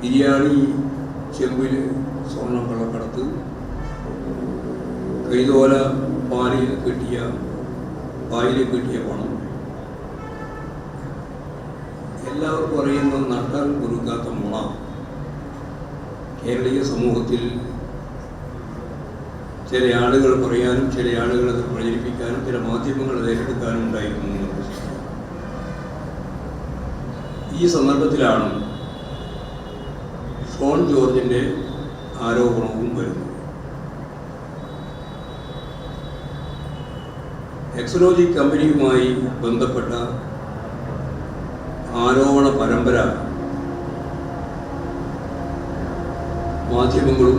ബിരിയാണി ചെമ്പിൽ സ്വർണം കള്ളക്കടത്ത് കൈതോല പാലിൽ കിട്ടിയ പാലിൽ കിട്ടിയ പണം. എല്ലാവർക്കും അറിയുന്ന നട്ടാൽ കുറുക്കാത്ത മുള കേരളീയ സമൂഹത്തിൽ ചില ആളുകൾ പറയാനും ചില ആളുകൾ അത് പ്രചരിപ്പിക്കാനും ചില മാധ്യമങ്ങൾ അത് ഏറ്റെടുക്കാനും ഉണ്ടായിരുന്നു. ഈ സന്ദർഭത്തിലാണ് ഷോൺ ജോർജിന്റെ ആരോപണവും വരുന്നു. എക്സലോജി കമ്പനിയുമായി ബന്ധപ്പെട്ട ആരോപണ പരമ്പര മാധ്യമങ്ങളും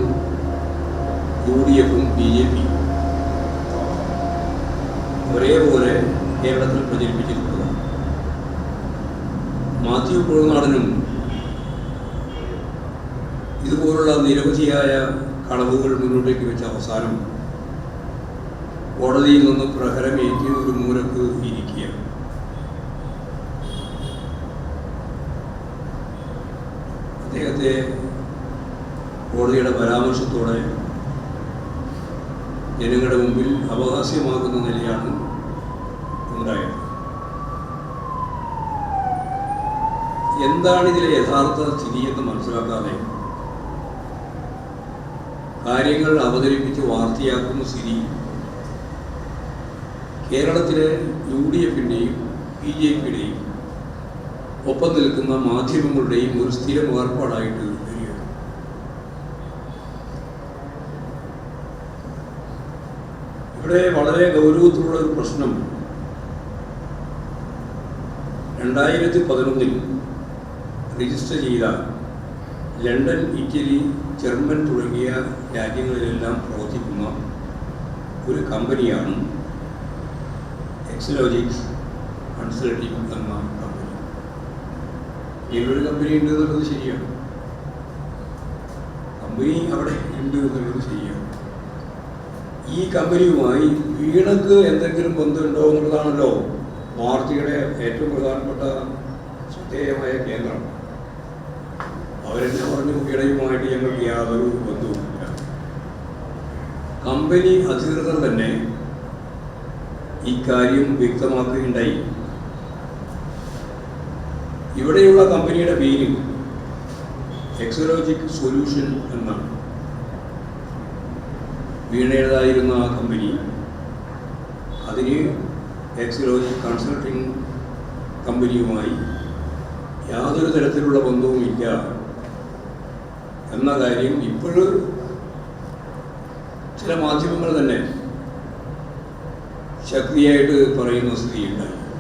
യു ഡി എഫും ബി ജെ പി ഒരേപോലെ കേരളത്തിൽ പ്രചരിപ്പിച്ചിട്ടുള്ളതാണ്. മാത്യു കുഴനാടനും ഇതുപോലുള്ള നിരവധിയായ കളവുകൾ മുന്നോട്ടേക്ക് വെച്ച അവസാനം കോടതിയിൽ നിന്ന് പ്രഹരമേറ്റ് ഒരു മൂലക്ക് ഇരിക്കുക അദ്ദേഹത്തെ കോടതിയുടെ പരാമർശത്തോടെ ജനങ്ങളുടെ മുമ്പിൽ അവകാശമാകുന്ന നിലയാണ് ഉണ്ടായത്. എന്താണ് ഇതിലെ യഥാർത്ഥ സ്ഥിതി എന്ന് മനസ്സിലാക്കാതെ കാര്യങ്ങൾ അവതരിപ്പിച്ച് വാർത്തയാക്കുന്ന സ്ഥിതി. കേരളത്തിലെ യു ഡി എഫിന്റെയും ബി ജെ പിയുടെയും ഒപ്പം നിൽക്കുന്ന മാധ്യമങ്ങളുടെയും ഒരു സ്ഥിരം ഏർപ്പാടായിട്ട് വരികയാണ്. ഇവിടെ വളരെ ഗൗരവത്തിലുള്ള ഒരു പ്രശ്നം. രണ്ടായിരത്തി പതിനൊന്നിൽ രജിസ്റ്റർ ചെയ്ത ലണ്ടൻ ഇറ്റലി ജർമ്മൻ തുടങ്ങിയ രാജ്യങ്ങളിലെല്ലാം പ്രവർത്തിക്കുന്ന ഒരു കമ്പനിയാണ് എക്സലോജിക്സ് കൺസൾട്ടിംഗ് എന്ന കമ്പനി. ഇങ്ങനൊരു കമ്പനി ഉണ്ട് എന്നുള്ളത് ശരിയാണ്. കമ്പനി അവിടെ ഉണ്ട് എന്നുള്ളത് ശരിയാണ്. ഈ കമ്പനിയുമായി വീണക്ക് എന്തെങ്കിലും ബന്ധമുണ്ടോ എന്നുള്ളതാണല്ലോ വാർത്തയുടെ ഏറ്റവും പ്രധാനപ്പെട്ട ശ്രദ്ധേയമായ കേന്ദ്രം. അവരെന്നെ പറഞ്ഞു കുട്ടിയുമായിട്ട് ഞങ്ങൾക്ക് യാതൊരു ബന്ധവുമില്ല. കമ്പനി അധികൃതർ തന്നെ ഇക്കാര്യം വ്യക്തമാക്കുകയുണ്ടായി. ഇവിടെയുള്ള കമ്പനിയുടെ പേര് എക്സോളജിക് സൊല്യൂഷൻ എന്നാണ്. വീണയുടേതായിരുന്ന ആ കമ്പനി അതിന് എക്സോളജിക് കൺസൾട്ടിംഗ് കമ്പനിയുമായി യാതൊരു തരത്തിലുള്ള ബന്ധവുമില്ല. എന്ന കാര്യം ഇപ്പോഴും ചില മാധ്യമങ്ങൾ തന്നെ ശക്തിയായിട്ട് പറയുന്ന സ്ഥിതിയുണ്ടായി.